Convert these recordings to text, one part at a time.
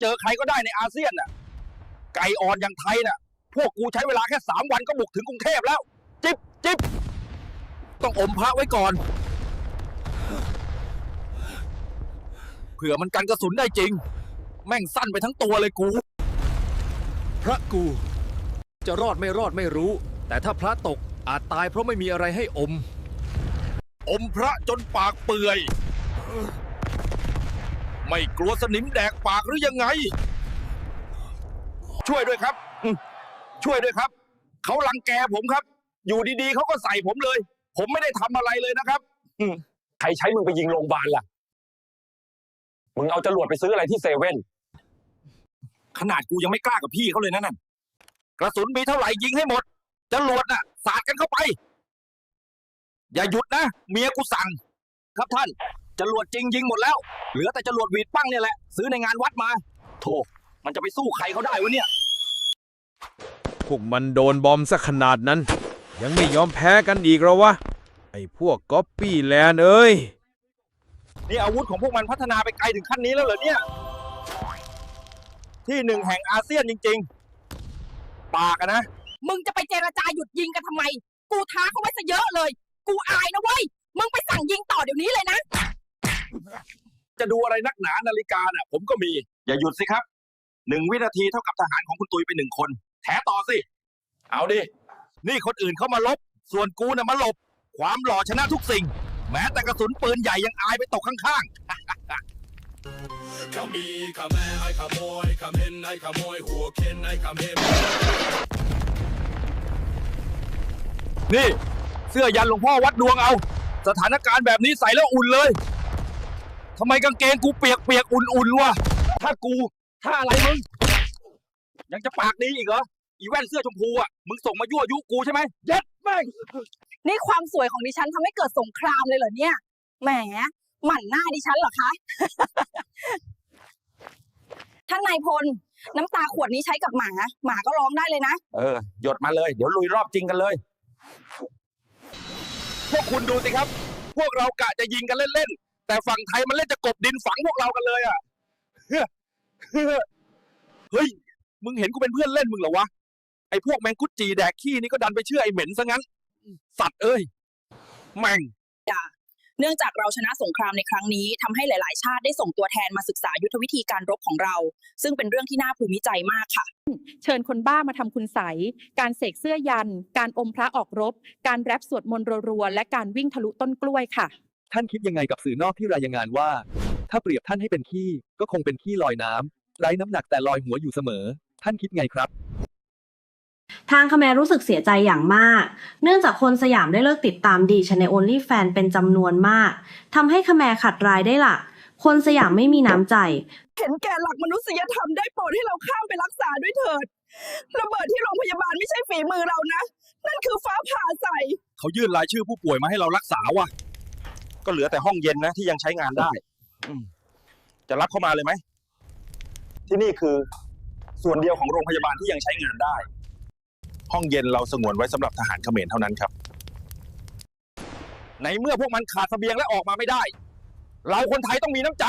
เจอใครก็ได้ในอาเซียนน่ะ ไก่อ่อนอย่างไทยน่ะ พวกกูใช้เวลาแค่สามวันก็บุกถึงกรุงเทพแล้ว จิบจิบต้องอมพระไว้ก่อน เผื่อมันกันกระสุนได้จริง แม่งสั้นไปทั้งตัวเลยกู พระกู จะรอดไม่รอดไม่รู้ แต่ถ้าพระตกอาจตายเพราะไม่มีอะไรให้อม อมพระจนปากเปื่อย ไม่กลัวสนิมแดกปากหรือยังไง ช่วยด้วยครับ ช่วยด้วยครับ เขาลังแกผมครับ อยู่ดีๆเขาก็ใส่ผมเลย ผมไม่ได้ทำอะไรเลยนะครับใครใช้มึงไปยิงโรงพยาบาลล่ะ มึงเอาจรวดไปซื้ออะไรที่เซเว่น ขนาดกูยังไม่กล้ากับพี่เขาเลยนะนั่นกระสุนมีเท่าไหร่ยิงให้หมดจรวดน่ะ สาดกันเข้าไป อย่าหยุดนะ เมียกูสั่ง ครับท่าน จรวดจริงยิงหมดแล้ว เหลือแต่จรวดหวีดปั้งเนี่ยแหละ ซื้อในงานวัดมาโธ่มันจะไปสู้ใครเขาได้วะเนี่ย พวกมันโดนบอมซะขนาดนั้น ยังไม่ยอมแพ้กันอีกเหรอวะ ไอ้พวกก๊อปปี้แลนด์เอ้ย นี่อาวุธของพวกมันพัฒนาไปไกลถึงขั้นนี้แล้วเหรอเนี่ย ที่หนึ่งแห่งอาเซียนจริง ๆ ปากอะนะ มึงจะไปเจรจาหยุดยิงกันทำไม กูท้าเขาไว้ซะเยอะเลย กูอายนะเว้ย มึงไปสั่งยิงต่อเดี๋ยวนี้เลยนะ จะดูอะไรนักหนานาฬิกาน่ะ ผมก็มี อย่าหยุดสิครับหนึ่งวินาทีเท่ากับทหารของคุณตุยไปหนึ่งคน แถต่อสิ เอาดิ นี่คนอื่นเข้ามาลบ ส่วนกูน่ะมาหลบ ความหล่อชนะทุกสิ่ง แม้แต่กระสุนปืนใหญ่ยังอายไปตกข้าง Come me, come here, I come boy, come in, I come boy, who can I come here? ๆนี่ เสื้อยันหลวงพ่อวัดดวงเอา สถานการณ์แบบนี้ใส่แล้วอุ่นเลย ทำไมกางเกงกูเปียกเปียกๆอุ่นๆวะถ้ากู ถ้าอะไรมึง ยังจะปากดีอีกเหรอ อีแว่นเสื้อชมพูอะ มึงส่งมายั่วยุกูใช่ไหมเย็ดแม่ง นี่ความสวยของดิฉันทำให้เกิดสงครามเลยเหรอเนี่ย แหม หมั่นหน้าดิฉันเหรอคะ ท่านนายพล น้ำตาขวดนี้ใช้กับหมา หมาก็ร้องได้เลยนะ เออ หยดมาเลย เดี๋ยวลุยรอบจริงกันเลย พวกคุณดูสิครับ พวกเรากะจะยิงกันเล่นๆ แต่ฝั่งไทยมันเล่นจะกบดินฝังพวกเรากันเลยอะเฮ้ย มึงเห็นกูเป็นเพื่อนเล่นมึงเหรอวะ ไอ้พวกแมงกุดจีแดกขี้นี่ก็ดันไปเชื่อไอ้เหม็นซะงั้น สัตว์เอ้ย แม่งเนื่องจากเราชนะสงครามในครั้งนี้ทำให้หลาย ๆ ชาติได้ส่งตัวแทนมาศึกษายุทธวิธีการรบของเรา ซึ่งเป็นเรื่องที่น่าภูมิใจมากค่ะ เชิญคนบ้ามาทำคุณใสยการเสกเสื้อยัน การอมพระออกรบ การแรปสวดมนต์รัวๆและการวิ่งทะลุต้นกล้วยค่ะ ท่านคิดยังไงกับสื่อนอกที่รายงานว่า ถ้าเปรียบท่านให้เป็นขี้ ก็คงเป็นขี้ลอยน้ำไร้น้ำหนักแต่ลอยหัวอยู่เสมอ ท่านคิดไงครับทางคแมรู้สึกเสียใจอย่างมาก เนื่องจากคนสยามได้เลิกติดตามดีชใน OnlyFan เป็นจำนวนมาก ทำให้คแมขัดรายได้หลัก คนสยามไม่มีน้ำใจ เห็นแก่หลักมนุษยธรรมได้โปรดให้เราข้ามไปรักษาด้วยเถิด ระเบิดที่โรงพยาบาลไม่ใช่ฝีมือเรานะ นั่นคือฟ้าผ่าใส่ เขายื่นรายชื่อผู้ป่วยมาให้เรารักษาว่ะ ก็เหลือแต่ห้องเย็นนะที่ยังใช้งานได้ อืมจะรับเข้ามาเลยไหม ที่นี่คือส่วนเดียวของโรงพยาบาลที่ยังใช้งานได้ ห้องเย็นเราสงวนไว้สำหรับทหารเขมรเท่านั้นครับ ในเมื่อพวกมันขาดเสบียงและออกมาไม่ได้ เราคนไทยต้องมีน้ำใจ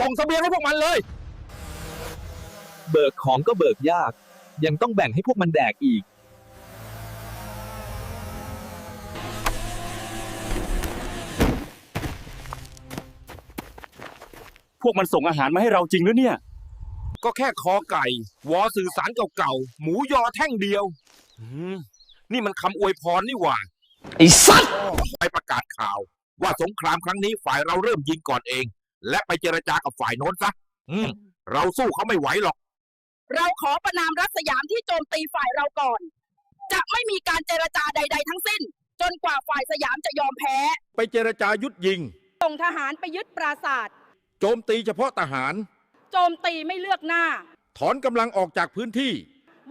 ส่งเสบียงให้พวกมันเลย เบิกของก็เบิกยาก ยังต้องแบ่งให้พวกมันแดกอีก พวกมันส่งอาหารมาให้เราจริงหรือเนี่ย ก็แค่คอไก่ วอสื่อสารเก่าๆ หมูยอแท่งเดียวอืมนี่มันคำอวยพรนี่หว่าไอ้สัตว์ไปประกาศข่าว ว่าสงครามครั้งนี้ฝ่ายเราเริ่มยิงก่อนเอง และไปเจรจากับฝ่ายโน้นซะอืมเราสู้เขาไม่ไหวหรอก เราขอประนามรัฐสยามที่โจมตีฝ่ายเราก่อน จะไม่มีการเจรจาใด ๆ ทั้งสิ้น จนกว่าฝ่ายสยามจะยอมแพ้ ไปเจรจายุดยิง ส่งทหารไปยึดปราสาท โจมตีเฉพาะทหาร โจมตีไม่เลือกหน้า ถอนกำลังออกจากพื้นที่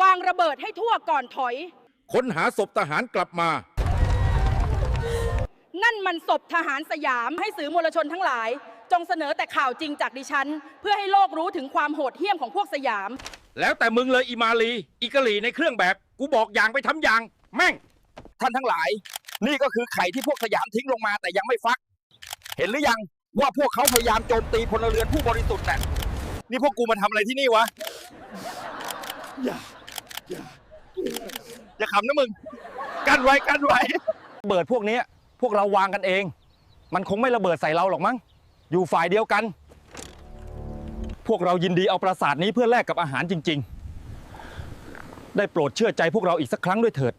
วางระเบิดให้ทั่วก่อนถอย ค้นหาศพทหารกลับมา นั่นมันศพทหารสยามให้สื่อมวลชนทั้งหลาย จงเสนอแต่ข่าวจริงจากดิฉัน เพื่อให้โลกรู้ถึงความโหดเหี้ยมของพวกสยาม แล้วแต่มึงเลยอีมาลีอีกะหลีในเครื่องแบบ กูบอกอย่างไปทำอย่าง แม่ง ท่านทั้งหลาย นี่ก็คือไข่ที่พวกสยามทิ้งลงมาแต่ยังไม่ฟัก เห็นหรือยัง ว่าพวกเขาพยายามโจมตีพลเรือนผู้บริสุทธิ์น่ะนี่พวกกูมาทำอะไรที่นี่วะ อย่า อย่า อย่าขำนะมึง กันไว้กันไว้เบิดพวกเนี้ยพวกเราวางกันเอง มันคงไม่ระเบิดใส่เราหรอกมั้ง อยู่ฝ่ายเดียวกัน พวกเรายินดีเอาปราสาทนี้เพื่อแลกกับอาหารจริง ๆ ได้โปรดเชื่อใจพวกเราอีกสักครั้งด้วยเถิด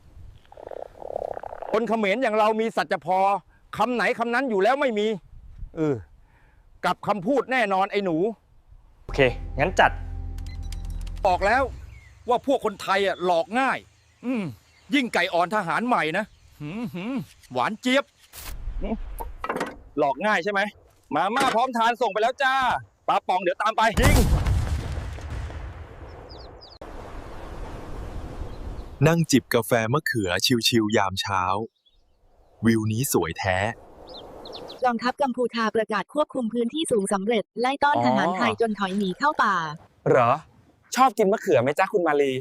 คนเขมรอย่างเรามีสัจพอคำไหนคำนั้นอยู่แล้วไม่มี เออกับคำพูดแน่นอนไอ้หนู โอเค งั้นจัด บอกแล้วว่าพวกคนไทยอะหลอกง่าย อืมยิ่งไก่อ่อนทหารใหม่นะหืมหืมหวานเจี๊ยบ หลอกง่ายใช่ไหม มาม่าพร้อมทานส่งไปแล้วจ้าปลาปองเดี๋ยวตามไปยิงนั่งจิบกาแฟมะเขือชิวๆยามเช้า วิวนี้สวยแท้ กองทัพกัมพูชาประกาศควบคุมพื้นที่สูงสำเร็จ ไล่ต้อนอ๋อทหารไทยจนถอยหนีเข้าป่า เหรอ ชอบกินมะเขือไหมจ้าคุณมาลี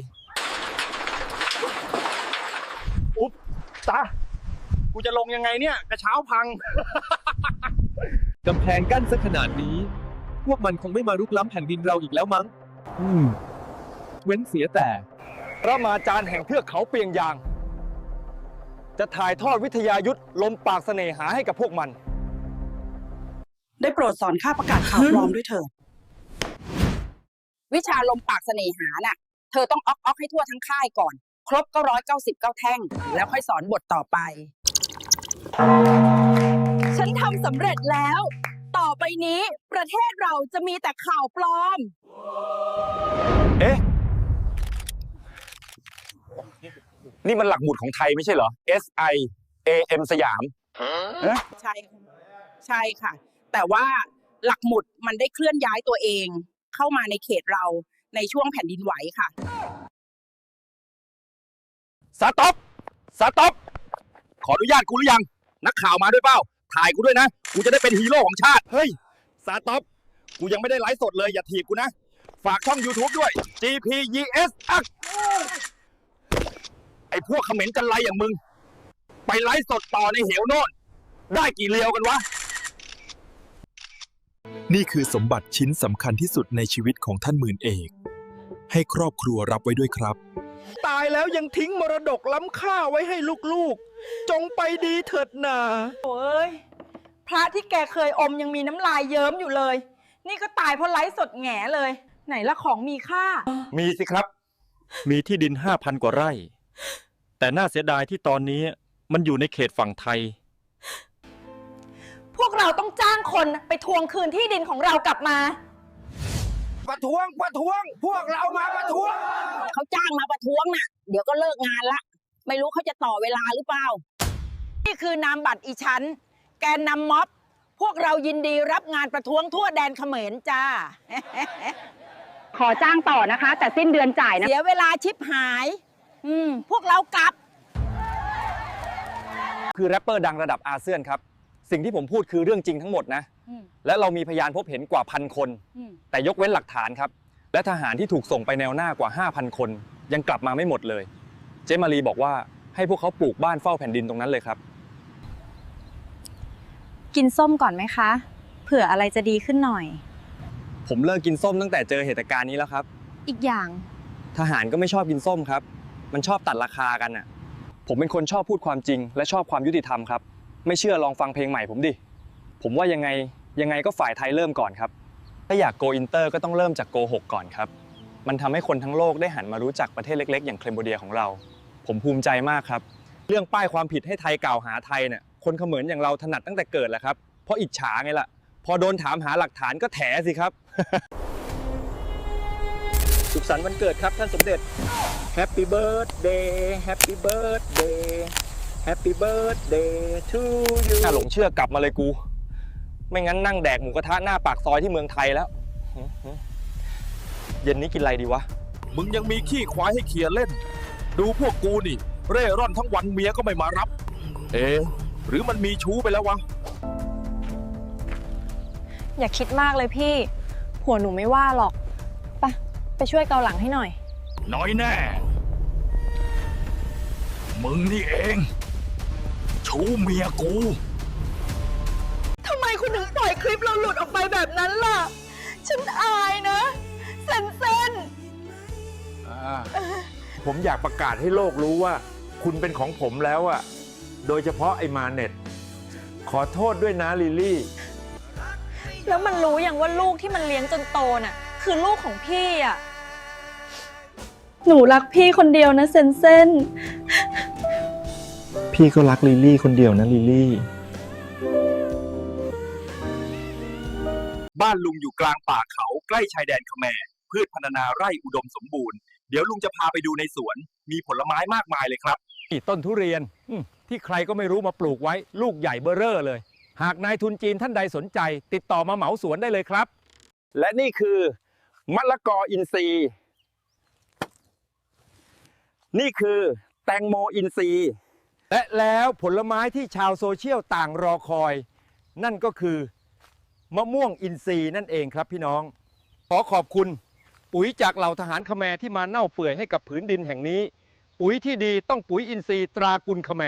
อุ๊บตากูจะลงยังไงเนี่ย กระเช้าพัง กำแพงกั้นซะขนาดนี้ พวกมันคงไม่มารุกล้ำแผ่นดินเราอีกแล้วมั้ง อืม เว้นเสียแต่ พระมาจารย์แห่งเทือกเขาเปียงยาง จะถ่ายทอดวิทยายุทธลมปากเสน่หาให้กับพวกมัน ได้โปรดสอนข้าประกาศข่าวปลอมด้วยเถิดวิชาลมปากเสน่หาน่ะ เธอต้องออกออกให้ทั่วทั้งค่ายก่อน ครบก็ร้อยเก้าสิบเก้าแท่ง แล้วค่อยสอนบทต่อไป ฉันทำสำเร็จแล้ว ต่อไปนี้ประเทศเราจะมีแต่ข่าวปลอม เอ๊ะ นี่มันหลักหมุดของไทยไม่ใช่เหรอ S I A M สยาม ใช่ค่ะใช่ค่ะ แต่ว่าหลักหมุดมันได้เคลื่อนย้ายตัวเอง เข้ามาในเขตเราในช่วงแผ่นดินไหวค่ะ สต็อป สต็อป ขออนุญาตกูหรือยัง นักข่าวมาด้วยเปล่า ถ่ายกูด้วยนะ กูจะได้เป็นฮีโร่ของชาติ เฮ้ย สต็อป กูยังไม่ได้ไลฟ์สดเลยอย่าถีบกูนะ ฝากช่อง YouTube ด้วย GPES อักไอ้พวกเขมรกันไรอย่างมึง ไปไลฟ์สดต่อในเหวโน่น ได้กี่เลียวกันวะ นี่คือสมบัติชิ้นสำคัญที่สุดในชีวิตของท่านหมื่นเอก ให้ครอบครัวรับไว้ด้วยครับ ตายแล้วยังทิ้งมรดกล้ำค่าไว้ให้ลูกๆ จงไปดีเถิดนาโอ้ยพระที่แกเคยอมยังมีน้ำลายเยิ้มอยู่เลย นี่ก็ตายเพราะไลฟ์สดแหง่เลย ไหนละของมีค่า มีสิครับ มีที่ดิน5,000กว่าไร่ แต่น่าเสียดายที่ตอนนี้มันอยู่ในเขตฝั่งไทยพวก เราต้องจ้างคนไปทวงคืนที่ดินของเรากลับมา ประท้วงประท้วง พวกเรามาประท้วง เขาจ้างมาประท้วงน่ะ เดี๋ยวก็เลิกงานละ ไม่รู้เขาจะต่อเวลาหรือเปล่า นี่คือนามบัตรอีฉันแกนนำม็อบ พวกเรายินดีรับงานประท้วงทั่วแดนเขมรจ้า ขอจ้างต่อนะคะ แต่สิ้นเดือนจ่ายนะ เสียเวลาชิบหาย อืม พวกเรากลับ คือแรปเปอร์ดังระดับอาเซียนครับ สิ่งที่ผมพูดคือเรื่องจริงทั้งหมดนะ อืมและเรามีพยานพบเห็นกว่าพันคน อืมแต่ยกเว้นหลักฐานครับ และทหารที่ถูกส่งไปแนวหน้ากว่า 5,000 คน ยังกลับมาไม่หมดเลย เจมารีบอกว่าให้พวกเขาปลูกบ้านเฝ้าแผ่นดินตรงนั้นเลยครับ กินส้มก่อนไหมคะ เผื่ออะไรจะดีขึ้นหน่อย ผมเลิกกินส้มตั้งแต่เจอเหตุการณ์นี้แล้วครับ อีกอย่าง ทหารก็ไม่ชอบกินส้มครับ มันชอบตัดราคากันอะ ผมเป็นคนชอบพูดความจริง และชอบความยุติธรรมครับ ไม่เชื่อลองฟังเพลงใหม่ผมดิ ผมว่ายังไงยังไงก็ฝ่ายไทยเริ่มก่อนครับ ถ้าอยากโกอินเตอร์ก็ต้องเริ่มจากโกหกก่อนครับ มันทำให้คนทั้งโลกได้หันมารู้จักประเทศเล็ก ๆ อย่างเคลมโบเดียของเรา ผมภูมิใจมากครับ เรื่องป้ายความผิดให้ไทยกล่าวหาไทยเนี่ย คนเขมรอย่างเราถนัดตั้งแต่เกิดแหละครับ เพราะอิจฉาไงล่ะ พอโดนถามหาหลักฐานก็แถสิครับ สุขสันต์วันเกิดครับท่านสมเด็จ Happy birthday Happy birthday Happy birthday to you น่าหลงเชื่อกลับมาเลยกู ไม่งั้นนั่งแดกหมูกระทะหน้าปากซอยที่เมืองไทยแล้ว เย็นนี้กินอะไรดีวะ มึงยังมีขี้ควายให้เขียเล่น ดูพวกกูนี่ เร่ร่อนทั้งวันเมียก็ไม่มารับ เอ๊ะหรือมันมีชู้ไปแล้ววะ อย่าคิดมากเลยพี่ ผัวหนูไม่ว่าหรอก ไปไปช่วยเกาหลังให้หน่อย น้อยแน่ มึงนี่เอง ชู้เมียกู ทำไมคุณถึงปล่อยคลิปเราหลุดออกไปแบบนั้นล่ะ ฉันอายนะเซนเซนผมอยากประกาศให้โลกรู้ว่า คุณเป็นของผมแล้วอะโดยเฉพาะไอ้มาเน็ต ขอโทษด้วยนะลิลลี่ แล้วมันรู้อย่างว่าลูกที่มันเลี้ยงจนโตน่ะ คือลูกของพี่อะ หนูรักพี่คนเดียวนะเซนเซน พี่ก็รักลิลลี่คนเดียวนะลิลลี่ บ้านลุงอยู่กลางป่าเขาใกล้ชายแดนเขมรพืชพันนาไร่อุดมสมบูรณ์ เดี๋ยวลุงจะพาไปดูในสวน มีผลไม้มากมายเลยครับนี่ต้นทุเรียนอืมที่ใครก็ไม่รู้มาปลูกไว้ ลูกใหญ่เบ้อเร่อเลย หากนายทุนจีนท่านใดสนใจ ติดต่อมาเหมาสวนได้เลยครับ และนี่คือมะละกออินทรีย์ นี่คือแตงโมอินทรีย์ และแล้วผลไม้ที่ชาวโซเชียลต่างรอคอย นั่นก็คือมะม่วงอินทรีย์นั่นเองครับพี่น้อง ขอขอบคุณ ปุ๋ยจากเหล่าทหารขแมที่มาเน่าเปื่อยให้กับผืนดินแห่งนี้ ปุ๋ยที่ดีต้องปุ๋ยอินทรีย์ตรากุลขแม